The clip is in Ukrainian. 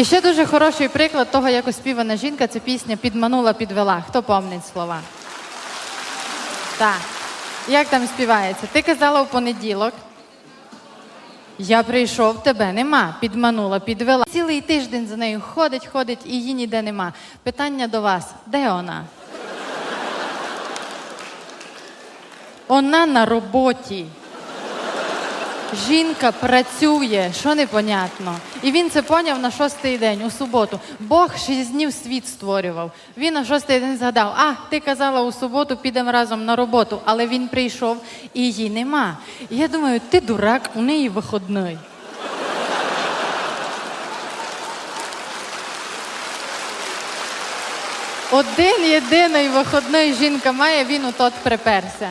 І ще дуже хороший приклад того, як оспівана жінка, це пісня Підманула, підвела. Хто помнить слова? Так. Як там співається? Ти казала в понеділок. Я прийшов, тебе нема. Підманула, підвела. Цілий тиждень за нею ходить, ходить, і її ніде нема. Питання до вас: де вона? Вона на роботі. Жінка працює, що непонятно. І він це поняв на шостий день, у суботу. Бог шість днів світ створював. Він на шостий день згадав: а, ти казала у суботу, підемо разом на роботу, але він прийшов і її нема. І я думаю, ти дурак, у неї виходний. Один єдиний виходний жінка має, він у тот приперся.